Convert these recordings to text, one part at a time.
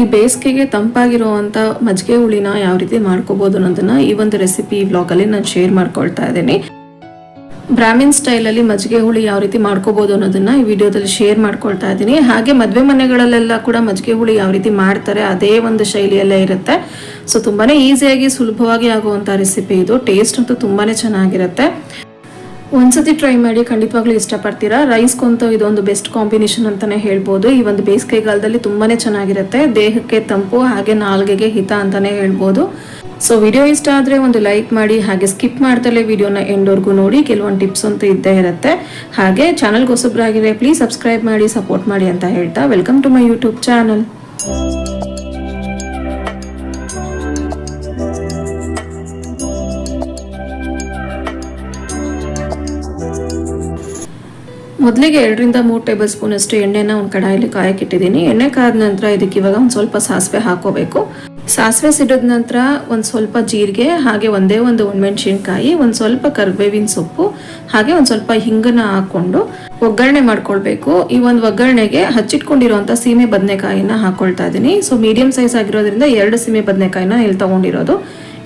ಈ ಬೇಸಿಗೆಗೆ ತಂಪಾಗಿರುವಂಥ ಮಜ್ಜಿಗೆ ಹುಳಿನ ಯಾವ ರೀತಿ ಮಾಡ್ಕೋಬಹುದು ಅನ್ನೋದನ್ನ ಈ ಒಂದು ರೆಸಿಪಿ ವ್ಲಾಗಲ್ಲಿ ನಾನು ಶೇರ್ ಮಾಡ್ಕೊಳ್ತಾ ಇದ್ದೀನಿ. ಬ್ರಾಹ್ಮಿನ್ ಸ್ಟೈಲಲ್ಲಿ ಮಜ್ಜಿಗೆ ಹುಳಿ ಯಾವ ರೀತಿ ಮಾಡ್ಕೋಬಹುದು ಅನ್ನೋದನ್ನ ಈ ವಿಡಿಯೋದಲ್ಲಿ ಶೇರ್ ಮಾಡ್ಕೊಳ್ತಾ ಇದ್ದೀನಿ. ಹಾಗೆ ಮದುವೆ ಮನೆಗಳಲ್ಲೆಲ್ಲ ಕೂಡ ಮಜ್ಜಿಗೆ ಹುಳಿ ಯಾವ ರೀತಿ ಮಾಡ್ತಾರೆ ಅದೇ ಒಂದು ಶೈಲಿಯಲ್ಲೇ ಇರುತ್ತೆ. ಸೊ ತುಂಬಾನೇ ಈಸಿಯಾಗಿ ಸುಲಭವಾಗಿ ಆಗುವಂಥ ರೆಸಿಪಿ ಇದು. ಟೇಸ್ಟ್ ಅಂತೂ ತುಂಬಾನೇ ಚೆನ್ನಾಗಿರುತ್ತೆ. ಒಂದ್ಸತಿ ಟ್ರೈ ಮಾಡಿ ಖಂಡಿತವಾಗ್ಲೂ ಇಷ್ಟಪಡ್ತೀರಾ? ರೈಸ್ಗಂತೂ ಇದೊಂದು ಬೆಸ್ಟ್ ಕಾಂಬಿನೇಷನ್ ಅಂತಾನೆ ಹೇಳ್ಬೋದು. ಈ ಒಂದು ಬೇಸಿಗೆಗಾಲದಲ್ಲಿ ತುಂಬಾನೇ ಚೆನ್ನಾಗಿರುತ್ತೆ. ದೇಹಕ್ಕೆ ತಂಪು, ಹಾಗೆ ನಾಲ್ಗೆಗೆ ಹಿತ ಅಂತಾನೆ ಹೇಳ್ಬೋದು. ಸೊ ವಿಡಿಯೋ ಇಷ್ಟ ಆದ್ರೆ ಒಂದು ಲೈಕ್ ಮಾಡಿ, ಹಾಗೆ ಸ್ಕಿಪ್ ಮಾಡ್ತಲೇ ವಿಡಿಯೋನ ಎಂಡ್ವರೆಗೂ ನೋಡಿ, ಕೆಲವೊಂದು ಟಿಪ್ಸ್ ಅಂತೂ ಇದ್ದೇ ಇರುತ್ತೆ. ಹಾಗೆ ಚಾನಲ್ಗೆ ಹೊಸಬ್ರಾಗಿದ್ರೆ ಪ್ಲೀಸ್ ಸಬ್ಸ್ಕ್ರೈಬ್ ಮಾಡಿ ಸಪೋರ್ಟ್ ಮಾಡಿ ಅಂತ ಹೇಳ್ತಾ welcome to my YouTube channel ಮೊದಲಿಗೆ ಎರಡರಿಂದ ಮೂರು ಟೇಬಲ್ ಸ್ಪೂನ್ ಅಷ್ಟು ಎಣ್ಣೆನ ಒಂದು ಕಡಾಯಲ್ಲಿ ಕಾಯಕ್ಕಿಟ್ಟಿದ್ದೀನಿ. ಎಣ್ಣೆ ಕಾದ ನಂತರ ಇದಕ್ಕೆ ಇವಾಗ ಒಂದು ಸ್ವಲ್ಪ ಸಾಸಿವೆ ಹಾಕೋಬೇಕು. ಸಾಸಿವೆ ಸಿಡಿದ ನಂತರ ಒಂದು ಸ್ವಲ್ಪ ಜೀರಿಗೆ, ಹಾಗೆ ಒಂದೇ ಒಂದು ಒಣಮೆಣಸಿನ್ಕಾಯಿ ಒಂದು ಸ್ವಲ್ಪ ಕರಿಬೇವಿನ ಸೊಪ್ಪು, ಹಾಗೆ ಒಂದು ಸ್ವಲ್ಪ ಹಿಂಗನ್ನ ಹಾಕೊಂಡು ಒಗ್ಗರಣೆ ಮಾಡ್ಕೊಳ್ಬೇಕು. ಈ ಒಂದು ಒಗ್ಗರಣೆಗೆ ಹಚ್ಚಿಟ್ಕೊಂಡಿರುವಂಥ ಸೀಮೆ ಬದನೆಕಾಯಿನ ಹಾಕೊಳ್ತಾ ಇದ್ದೀನಿ ಸೊ ಮೀಡಿಯಂ ಸೈಜ್ ಆಗಿರೋದ್ರಿಂದ ಎರಡು ಸೀಮೆ ಬದನೆಕಾಯಿನ ಇಲ್ಲಿ ತಗೊಂಡಿರೋದು.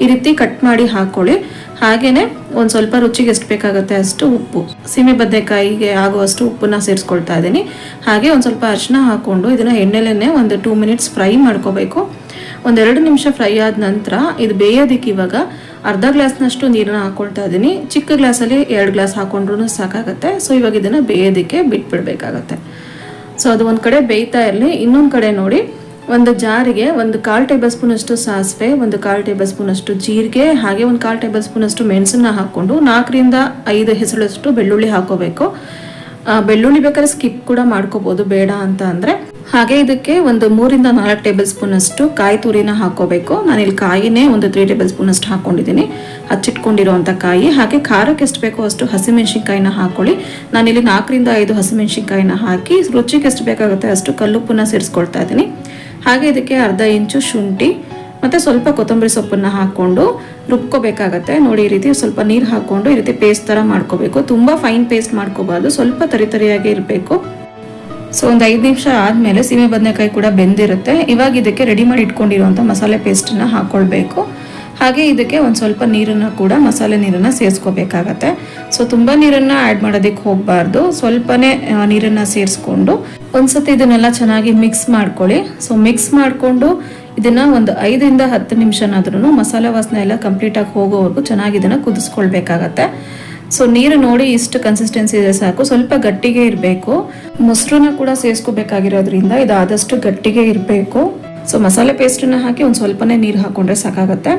ಈ ರೀತಿ ಕಟ್ ಮಾಡಿ ಹಾಕೊಳ್ಳಿ. ಹಾಗೇನೆ ಒಂದು ಸ್ವಲ್ಪ ರುಚಿಗೆ ಎಷ್ಟು ಬೇಕಾಗುತ್ತೆ ಅಷ್ಟು ಉಪ್ಪು. ಸೀಮೆ ಬದನೆಕಾಯಿಗೆ ಆಗುವಷ್ಟು ಉಪ್ಪನ್ನ ಸೇರಿಸ್ಕೊಳ್ತಾ ಇದ್ದೀನಿ. ಹಾಗೆ ಒಂದು ಸ್ವಲ್ಪ ಅರ್ಶನ ಹಾಕೊಂಡು ಇದನ್ನ ಎಣ್ಣೆಲೆನೆ ಒಂದು ಟೂ ಮಿನಿಟ್ಸ್ ಫ್ರೈ ಮಾಡ್ಕೋಬೇಕು. ಒಂದೆರಡು ನಿಮಿಷ ಫ್ರೈ ಆದ ನಂತರ ಇದು ಬೇಯೋದಕ್ಕೆ ಇವಾಗ ಅರ್ಧ ಗ್ಲಾಸ್ನಷ್ಟು ನೀರನ್ನ ಹಾಕೊಳ್ತಾ ಇದ್ದೀನಿ. ಚಿಕ್ಕ ಗ್ಲಾಸಲ್ಲಿ ಎರಡು ಗ್ಲಾಸ್ ಹಾಕೊಂಡ್ರೂ ಸಾಕಾಗುತ್ತೆ. ಸೊ ಇವಾಗ ಇದನ್ನ ಬೇಯೋದಕ್ಕೆ ಬಿಟ್ಬಿಡ್ಬೇಕಾಗತ್ತೆ. ಸೊ ಅದು ಒಂದು ಕಡೆ ಬೇಯ್ತಾ ಇರಲಿ. ಇನ್ನೊಂದು ಕಡೆ ನೋಡಿ. ಒಂದು ಜಾರಿಗೆ ಒಂದು ಕಾಲು ಟೇಬಲ್ ಸ್ಪೂನ್ ಅಷ್ಟು ಸಾಸಿವೆ, ಒಂದು ಕಾಲು ಟೇಬಲ್ ಸ್ಪೂನ್ ಅಷ್ಟು ಜೀರಿಗೆ, ಹಾಗೆ ಒಂದು ಕಾಲು ಟೇಬಲ್ ಸ್ಪೂನ್ ಅಷ್ಟು ಮೆಣಸನ್ನ ಹಾಕ್ಕೊಂಡು ನಾಲ್ಕರಿಂದ ಐದು ಹೆಸರಷ್ಟು ಬೆಳ್ಳುಳ್ಳಿ ಹಾಕೋಬೇಕು. ಬೆಳ್ಳುಳ್ಳಿ ಬೇಕಾದ್ರೆ ಸ್ಕಿಪ್ ಕೂಡ ಮಾಡ್ಕೋಬೋದು, ಬೇಡ ಅಂತ ಅಂದ್ರೆ ಹಾಗೆ ಇದಕ್ಕೆ ಒಂದು ಮೂರಿಂದ ನಾಲ್ಕು ಟೇಬಲ್ ಸ್ಪೂನ್ ಅಷ್ಟು ಕಾಯಿ ತುರಿನ ಹಾಕೋಬೇಕು. ನಾನಿಲ್ಲಿ ಕಾಯಿನೇ ಒಂದು ತ್ರೀ ಟೇಬಲ್ ಸ್ಪೂನ್ ಅಷ್ಟು ಹಾಕೊಂಡಿದ್ದೀನಿ. ಹಚ್ಚಿಟ್ಕೊಂಡಿರುವಂಥ ಕಾಯಿ. ಹಾಗೆ ಖಾರಕ್ಕೆ ಎಷ್ಟು ಬೇಕೋ ಅಷ್ಟು ಹಸಿಮೆಣಸಿನ್ಕಾಯಿನ ಹಾಕೊಳ್ಳಿ. ನಾನಿಲ್ಲಿ ನಾಲ್ಕರಿಂದ ಐದು ಹಸಿಮೆಣಸಿನ್ಕಾಯಿನ ಹಾಕಿ ರುಚಿಗೆ ಎಷ್ಟು ಬೇಕಾಗುತ್ತೆ ಅಷ್ಟು ಕಲ್ಲುಪ್ಪನ್ನ ಸೇರಿಸ್ಕೊಳ್ತಾ ಇದ್ದೀನಿ. ಹಾಗೆ ಇದಕ್ಕೆ ಅರ್ಧ ಇಂಚು ಶುಂಠಿ, ಮತ್ತು ಸ್ವಲ್ಪ ಕೊತ್ತಂಬರಿ ಸೊಪ್ಪನ್ನು ಹಾಕೊಂಡು ರುಬ್ಕೋಬೇಕಾಗತ್ತೆ. ನೋಡಿ, ಈ ರೀತಿ ಸ್ವಲ್ಪ ನೀರು ಹಾಕ್ಕೊಂಡು ಈ ರೀತಿ ಪೇಸ್ಟ್ ಥರ ಮಾಡ್ಕೋಬೇಕು. ತುಂಬ ಫೈನ್ ಪೇಸ್ಟ್ ಮಾಡ್ಕೋಬಾರ್ದು. ಸ್ವಲ್ಪ ತರಿತರಿಯಾಗಿ ಇರಬೇಕು. ಸೊ ಒಂದು ಐದು ನಿಮಿಷ ಆದಮೇಲೆ ಸೀಮೆ ಬದನೆಕಾಯಿ ಕೂಡ ಬೆಂದಿರುತ್ತೆ. ಇವಾಗ ಇದಕ್ಕೆ ರೆಡಿ ಮಾಡಿ ಇಟ್ಕೊಂಡಿರುವಂಥ ಮಸಾಲೆ ಪೇಸ್ಟನ್ನು ಹಾಕ್ಕೊಳ್ಬೇಕು ಹಾಗೆ ಇದಕ್ಕೆ ಒಂದು ಸ್ವಲ್ಪ ನೀರನ್ನು ಕೂಡ, ಮಸಾಲೆ ನೀರನ್ನು ಸೇರಿಸ್ಕೋಬೇಕಾಗತ್ತೆ. ಸೊ ತುಂಬ ನೀರನ್ನು ಆ್ಯಡ್ ಮಾಡೋದಕ್ಕೆ ಹೋಗಬಾರ್ದು. ಸ್ವಲ್ಪನೇ ನೀರನ್ನು ಸೇರಿಸ್ಕೊಂಡು ಒಂದ್ಸತಿ ಇದನ್ನೆಲ್ಲ ಚೆನ್ನಾಗಿ ಮಿಕ್ಸ್ ಮಾಡ್ಕೊಳ್ಳಿ. ಸೊ ಮಿಕ್ಸ್ ಮಾಡಿಕೊಂಡು ಇದನ್ನ ಒಂದು ಐದರಿಂದ ಹತ್ತು ನಿಮಿಷನಾದ್ರೂ ಮಸಾಲೆ ವಾಸನೆ ಎಲ್ಲ ಕಂಪ್ಲೀಟಾಗಿ ಹೋಗೋವರೆಗೂ ಚೆನ್ನಾಗಿ ಇದನ್ನು ಕುದಿಸ್ಕೊಳ್ಬೇಕಾಗತ್ತೆ. ಸೊ ನೀರು ನೋಡಿ ಇಷ್ಟು ಕನ್ಸಿಸ್ಟೆನ್ಸಿ ಇದೆ ಸಾಕು. ಸ್ವಲ್ಪ ಗಟ್ಟಿಗೆ ಇರಬೇಕು. ಮೊಸರನ್ನ ಕೂಡ ಸೇರಿಸ್ಕೋಬೇಕಾಗಿರೋದ್ರಿಂದ ಇದು ಆದಷ್ಟು ಗಟ್ಟಿಗೆ ಇರಬೇಕು. ಸೊ ಮಸಾಲೆ ಪೇಸ್ಟನ್ನ ಹಾಕಿ ಒಂದು ಸ್ವಲ್ಪನೇ ನೀರು ಹಾಕೊಂಡ್ರೆ ಸಾಕಾಗುತ್ತೆ.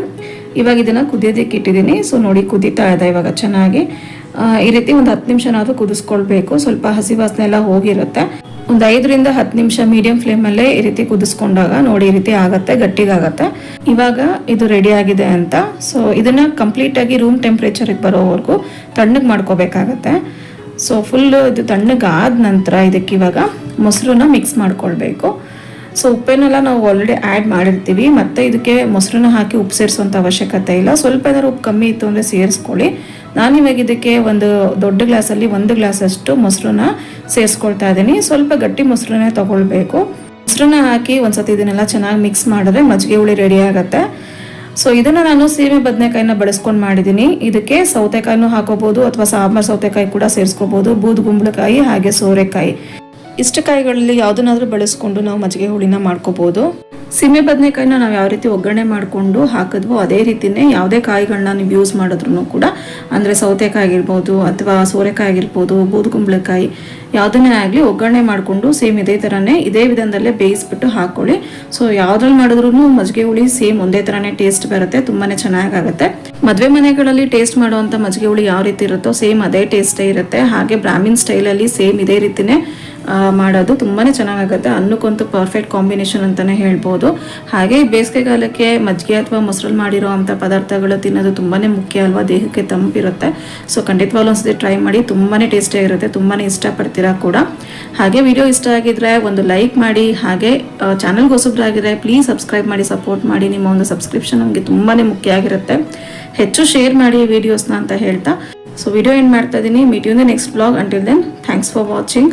ಇವಾಗ ಇದನ್ನ ಕುದಿಯೋದಕ್ಕೆ ಇಟ್ಟಿದ್ದೀನಿ. ಸೊ ನೋಡಿ ಕುದೀತಾ ಇದೆ ಇವಾಗ ಚೆನ್ನಾಗಿ. ಈ ರೀತಿ ಒಂದು ಹತ್ತು ನಿಮಿಷನಾದರೂ ಕುದಿಸ್ಕೊಳ್ಬೇಕು. ಸ್ವಲ್ಪ ಹಸಿ ವಾಸನೆ ಎಲ್ಲ ಹೋಗಿರುತ್ತೆ. ಒಂದು ಐದರಿಂದ ಹತ್ತು ನಿಮಿಷ ಮೀಡಿಯಂ ಫ್ಲೇಮಲ್ಲೇ ಈ ರೀತಿ ಕುದಿಸ್ಕೊಂಡಾಗ ನೋಡಿ ಈ ರೀತಿ ಆಗತ್ತೆ, ಗಟ್ಟಿಗಾಗತ್ತೆ. ಇವಾಗ ಇದು ರೆಡಿ ಆಗಿದೆ ಅಂತ. ಸೊ ಇದನ್ನ ಕಂಪ್ಲೀಟ್ ಆಗಿ ರೂಮ್ ಟೆಂಪ್ರೇಚರಿಗೆ ಬರೋವರೆಗೂ ತಣ್ಣಗೆ ಮಾಡ್ಕೋಬೇಕಾಗತ್ತೆ. ಸೊ ಫುಲ್ ಇದು ತಣ್ಣಗಾದ ನಂತರ ಇದಕ್ಕೆ ಇವಾಗ ಮೊಸರನ್ನ ಮಿಕ್ಸ್ ಮಾಡ್ಕೊಳ್ಬೇಕು. ಸೊ ಉಪ್ಪೇನೆಲ್ಲ ನಾವು ಆಲ್ರೆಡಿ ಆ್ಯಡ್ ಮಾಡಿರ್ತೀವಿ. ಮತ್ತೆ ಇದಕ್ಕೆ ಮೊಸರನ್ನ ಹಾಕಿ ಉಪ್ಪು ಸೇರಿಸುವಂಥ ಅವಶ್ಯಕತೆ ಇಲ್ಲ. ಸ್ವಲ್ಪ ಏನಾದ್ರು ಉಪ್ಪು ಕಮ್ಮಿ ಇತ್ತು ಅಂದರೆ ಸೇರಿಸ್ಕೊಳ್ಳಿ. ನಾನು ಇವಾಗ ಇದಕ್ಕೆ ಒಂದು ದೊಡ್ಡ ಗ್ಲಾಸಲ್ಲಿ ಒಂದು ಗ್ಲಾಸ್ ಅಷ್ಟು ಮೊಸರನ್ನ ಸೇರಿಸ್ಕೊಳ್ತಾ ಇದ್ದೀನಿ. ಸ್ವಲ್ಪ ಗಟ್ಟಿ ಮೊಸರನ್ನೇ ತಗೊಳ್ಬೇಕು. ಮೊಸರನ್ನ ಹಾಕಿ ಒಂದ್ಸತಿ ಇದನ್ನೆಲ್ಲ ಚೆನ್ನಾಗಿ ಮಿಕ್ಸ್ ಮಾಡಿದ್ರೆ ಮಜ್ಜಿಗೆ ಹುಳಿ ರೆಡಿ ಆಗುತ್ತೆ. ಸೊ ಇದನ್ನ ನಾನು ಸೀಮೆ ಬದನೆಕಾಯಿನ ಬಳಸ್ಕೊಂಡು ಮಾಡಿದ್ದೀನಿ. ಇದಕ್ಕೆ ಸೌತೆಕಾಯಿನೂ ಹಾಕೋಬಹುದು ಅಥವಾ ಸಾಂಬಾರ್ ಸೌತೆಕಾಯಿ ಕೂಡ ಸೇರಿಸ್ಕೋಬಹುದು ಬೂದುಗುಂಬಳಕಾಯಿ ಹಾಗೆ ಸೋರೆಕಾಯಿ. ಇಷ್ಟ ಕಾಯಿಗಳಲ್ಲಿ ಯಾವುದನ್ನಾದ್ರೂ ಬಳಸ್ಕೊಂಡು ನಾವು ಮಜ್ಜಿಗೆ ಹುಳಿನ ಮಾಡ್ಕೋಬಹುದು ಸೀಮೆ ಬದನೆಕಾಯಿನ ನಾವು ಯಾವ ರೀತಿ ಒಗ್ಗರಣೆ ಮಾಡಿಕೊಂಡು ಹಾಕಿದ್ವೋ ಅದೇ ರೀತಿನೇ ಯಾವುದೇ ಕಾಯಿಗಳನ್ನ ನೀವು ಯೂಸ್ ಮಾಡಿದ್ರು ಕೂಡ, ಅಂದರೆ ಸೌತೆಕಾಯಿ ಆಗಿರ್ಬೋದು ಅಥವಾ ಸೋರೆಕಾಯಿ ಆಗಿರ್ಬೋದು ಬೂದುಗುಂಬಳಕಾಯಿ ಯಾವುದನ್ನೇ ಆಗಲಿ ಒಗ್ಗರಣೆ ಮಾಡಿಕೊಂಡು ಸೇಮ್ ಇದೇ ಥರನೇ ಇದೇ ವಿಧಾನದಲ್ಲೇ ಬೇಯಿಸ್ಬಿಟ್ಟು ಹಾಕ್ಕೊಳ್ಳಿ ಸೊ ಯಾವುದ್ರಲ್ಲಿ ಮಾಡಿದ್ರು ಮಜ್ಜಿಗೆ ಹುಳಿ ಸೇಮ್ ಒಂದೇ ಥರನೇ ಟೇಸ್ಟ್ ಬರುತ್ತೆ ತುಂಬಾ ಚೆನ್ನಾಗಾಗುತ್ತೆ. ಮದುವೆ ಮನೆಗಳಲ್ಲಿ ಟೇಸ್ಟ್ ಮಾಡುವಂಥ ಮಜ್ಜಿಗೆ ಹುಳಿ ಯಾವ ರೀತಿ ಇರುತ್ತೋ ಸೇಮ್ ಅದೇ ಟೇಸ್ಟೇ ಇರುತ್ತೆ. ಹಾಗೆ ಬ್ರಾಹ್ಮಿನ್ ಸ್ಟೈಲಲ್ಲಿ ಸೇಮ್ ಇದೇ ರೀತಿನೇ ಮಾಡೋದು ತುಂಬಾ ಚೆನ್ನಾಗಾಗುತ್ತೆ. ಅನ್ನಕ್ಕಂತೂ ಪರ್ಫೆಕ್ಟ್ ಕಾಂಬಿನೇಷನ್ ಅಂತಲೇ ಹೇಳ್ಬೋದು. ಹಾಗೆ ಬೇಸಿಗೆಗಾಲಕ್ಕೆ ಮಜ್ಜಿಗೆ ಅಥವಾ ಮೊಸರಲ್ಲಿ ಮಾಡಿರೋ ಪದಾರ್ಥಗಳು ತಿನ್ನೋದು ತುಂಬಾ ಮುಖ್ಯ ಅಲ್ವಾ? ದೇಹಕ್ಕೆ ತಂಪಿರುತ್ತೆ. ಸೊ ಖಂಡಿತವಾಗ್ಲೂ ಒಂದ್ಸತಿ ಟ್ರೈ ಮಾಡಿ ತುಂಬಾ ಟೇಸ್ಟಿಯಾಗಿರುತ್ತೆ ತುಂಬಾನೇ ಇಷ್ಟಪಡ್ತೀರಾ ಕೂಡ. ಹಾಗೆ ವಿಡಿಯೋ ಇಷ್ಟ ಆಗಿದ್ರೆ ಒಂದು ಲೈಕ್ ಮಾಡಿ, ಹಾಗೆ ಚಾನಲ್ಗೆ ಹೊಸಬ್ರಾಗಿದ್ರೆ ಪ್ಲೀಸ್ ಸಬ್ಸ್ಕ್ರೈಬ್ ಮಾಡಿ ಸಪೋರ್ಟ್ ಮಾಡಿ. ನಿಮ್ಮ ಒಂದು ಸಬ್ಸ್ಕ್ರಿಪ್ಷನ್ ನಮಗೆ ತುಂಬಾನೇ ಮುಖ್ಯ ಆಗಿರುತ್ತೆ. ಹೆಚ್ಚು ಶೇರ್ ಮಾಡಿ ವಿಡಿಯೋಸ್ನ ಅಂತ ಹೇಳ್ತಾ. ಸೊ ವಿಡಿಯೋ ಏನು ಮಾಡ್ತಾ ಇದ್ದೀನಿ. Meet you next blog until then thanks for watching